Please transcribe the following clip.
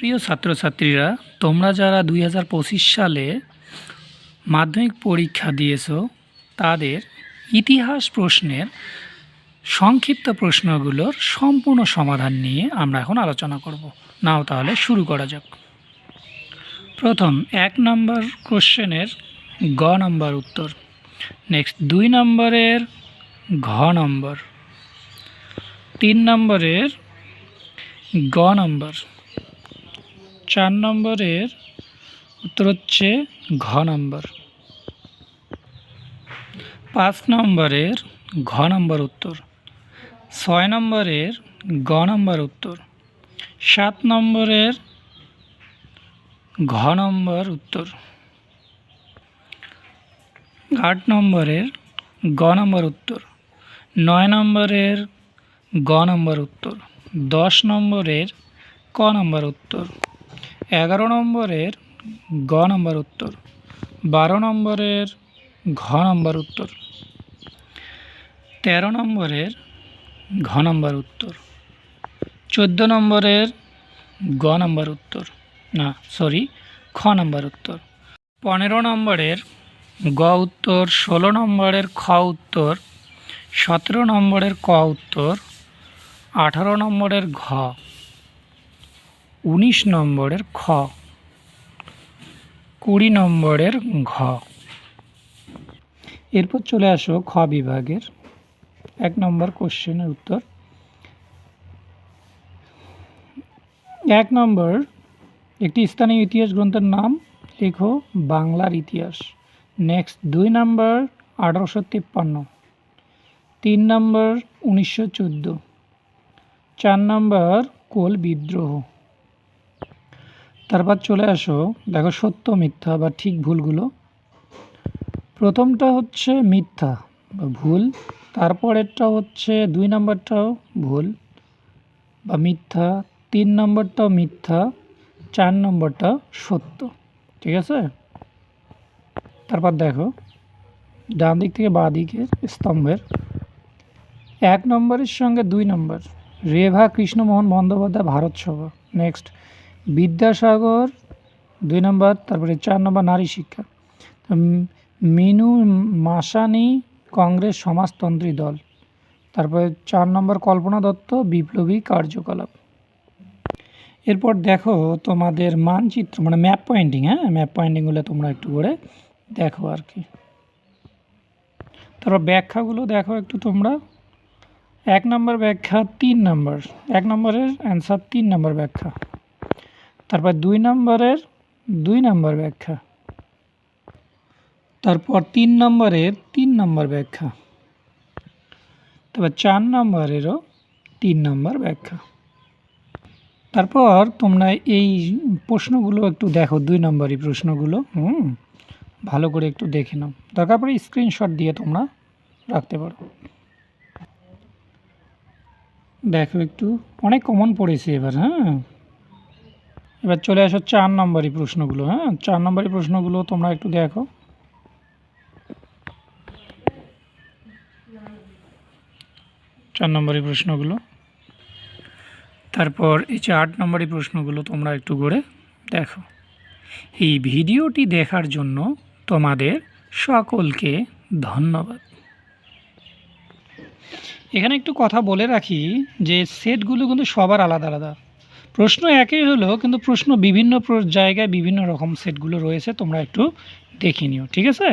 প্রিয় ছাত্রছাত্রীরা, তোমরা যারা দুই হাজার পঁচিশ সালে মাধ্যমিক পরীক্ষা দিয়েছ, তাদের ইতিহাস প্রশ্নের সংক্ষিপ্ত প্রশ্নগুলোর সম্পূর্ণ সমাধান নিয়ে আমরা এখন আলোচনা করব। নাও তাহলে শুরু করা যাক। প্রথম, এক নম্বর কোশ্চেনের গ নম্বর উত্তর। নেক্সট, দুই নম্বরের ঘ নম্বর। তিন নম্বরের গ নম্বর। চার নম্বরের উত্তর হচ্ছে ঘ নম্বর। পাঁচ নম্বরের ঘ নম্বর উত্তর। ছয় নম্বরের গ নম্বর উত্তর। সাত নম্বরের ঘ নম্বর উত্তর। আট নম্বরের গ নম্বর উত্তর। নয় নম্বরের গ নম্বর উত্তর। দশ নম্বরের ক নম্বর উত্তর। এগারো নম্বরের গ নম্বর উত্তর, বারো নম্বরের ঘ নম্বর উত্তর, তেরো নম্বরের ঘ নম্বর উত্তর, চোদ্দ নম্বরের গ নম্বর উত্তর, না সরি খ নম্বর উত্তর, পনেরো নম্বরের গ উত্তর, ষোলো নম্বরের খ উত্তর, সতেরো নম্বরের ক উত্তর, আঠারো নম্বরের ঘ উনিশ নম্বরের খ। কুড়ি নম্বরের ঘ। এরপর চলে আসো খ বিভাগের এক নম্বর কোশ্চেনের উত্তর। এক নম্বর, একটি স্থানীয় ইতিহাস গ্রন্থের নাম লেখো বাংলার ইতিহাস। নেক্সট, দুই নম্বর, আঠারোশো তিপ্পান্ন। তিন নম্বর, উনিশশো চোদ্দ। চার নম্বর, কোল বিদ্রোহ। তারপর চলে আসো, দেখো সত্য মিথ্যা বা ঠিক ভুলগুলো। প্রথমটা হচ্ছে মিথ্যা বা ভুল, তারপরেরটা হচ্ছে দুই নম্বরটাও ভুল বা মিথ্যা, তিন নম্বরটাও মিথ্যা, চার নম্বরটা সত্য, ঠিক আছে? তারপর দেখো, ডান দিক থেকে বাঁ দিকের স্তম্ভের, এক নম্বরের সঙ্গে দুই নম্বর, রেভা কৃষ্ণমোহন বন্দ্যোপাধ্যায় ভারত সভা নেক্সট বিদ্যাসাগর, দুই নম্বর, তারপরে চার নম্বর নারী শিক্ষা। মিনু মাসানি কংগ্রেস সমাজতন্ত্রী দল। তারপরে চার নম্বর কল্পনা দত্ত, বিপ্লবী কার্যকলাপ। এরপর দেখো তোমাদের মানচিত্র মানে ম্যাপ পয়েন্টিং হ্যাঁ? ম্যাপ পয়েন্টিংগুলো তোমরা একটু করে দেখো আর কি। তারপর ব্যাখ্যাগুলো দেখো একটু তোমরা। এক নম্বর ব্যাখ্যা, তিন নম্বর। এক নম্বরের অ্যান্সার তিন নম্বর ব্যাখ্যা। তারপর দুই নম্বরের, দুই নম্বর ব্যাখ্যা। তারপর তিন নম্বরের, তিন নম্বর ব্যাখ্যা। তারপর চার নম্বরেরও তিন নম্বর ব্যাখ্যা। তারপর তোমরা এই প্রশ্নগুলো একটু দেখো, দুই নম্বরই প্রশ্নগুলো, হুম? ভালো করে একটু দেখে নাও। দরকার পড়ে স্ক্রিনশট দিয়ে তোমরা রাখতে পারো। দেখো একটু, অনেক কমন পড়েছে এবার হ্যাঁ? এবার চলে আসো চার নম্বরই প্রশ্নগুলো হ্যাঁ? চার নম্বরই প্রশ্নগুলো তোমরা একটু দেখো। চার নম্বরই প্রশ্নগুলো। তারপর এই যে আট নম্বরই প্রশ্নগুলো তোমরা একটু করে দেখো। এই ভিডিওটি দেখার জন্য তোমাদের সকলকে ধন্যবাদ। এখানে একটু কথা বলে রাখি যে সেটগুলো কিন্তু সবার আলাদা আলাদা। প্রশ্ন একই হলো, কিন্তু প্রশ্ন বিভিন্ন জায়গায় বিভিন্ন রকম সেটগুলো রয়েছে, তোমরা একটু দেখে নিও, ঠিক আছে?